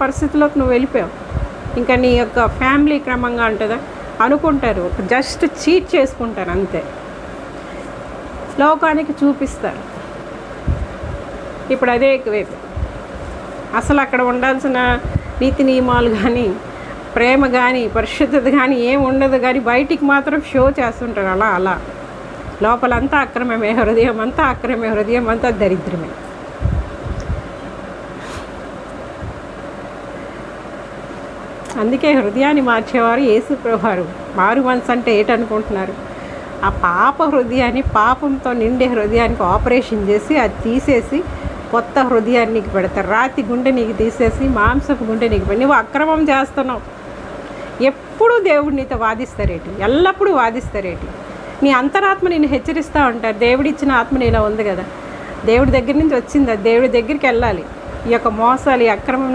పరిస్థితిలోకి నువ్వు వెళ్ళిపోయావు. ఇంకా నీ యొక్క ఫ్యామిలీ క్రమంగా ఉంటుందా? అనుకుంటారు. జస్ట్ చీట్ చేసుకుంటారు అంతే. లోకానికి చూపిస్తారు. ఇప్పుడు అదే ఎక్కువైపు అసలు అక్కడ ఉండాల్సిన నీతి నియమాలు కానీ ప్రేమ కానీ పరిశుద్ధత కానీ ఏం ఉండదు కానీ బయటికి మాత్రం షో చేస్తుంటారు. అలా అలా. లోపలంతా అక్రమమే. హృదయం అంతా అక్రమే. హృదయం అంతా దరిద్రమే. అందుకే హృదయాన్ని మార్చేవారు యేసు ప్రభువారు. మారు మనసు అంటే ఏటనుకుంటున్నారు? ఆ పాప హృదయాన్ని పాపంతో నిండే హృదయానికి ఆపరేషన్ చేసి అది తీసేసి కొత్త హృదయాన్ని నీకు పెడతారు. రాతి గుండె నీకు తీసేసి మాంసపు గుండె నీకు పెడి నువ్వు అక్రమం చేస్తున్నావు. ఎప్పుడూ దేవుడు నీతో వాదిస్తారేటి? ఎల్లప్పుడూ వాదిస్తారేటి? నీ అంతరాత్మ నేను హెచ్చరిస్తూ ఉంటారు. దేవుడిచ్చిన ఆత్మ నీలో ఉంది కదా. దేవుడి దగ్గర నుంచి వచ్చింది. దేవుడి దగ్గరికి వెళ్ళాలి. ఈ యొక్క మోసాలు ఈ అక్రమం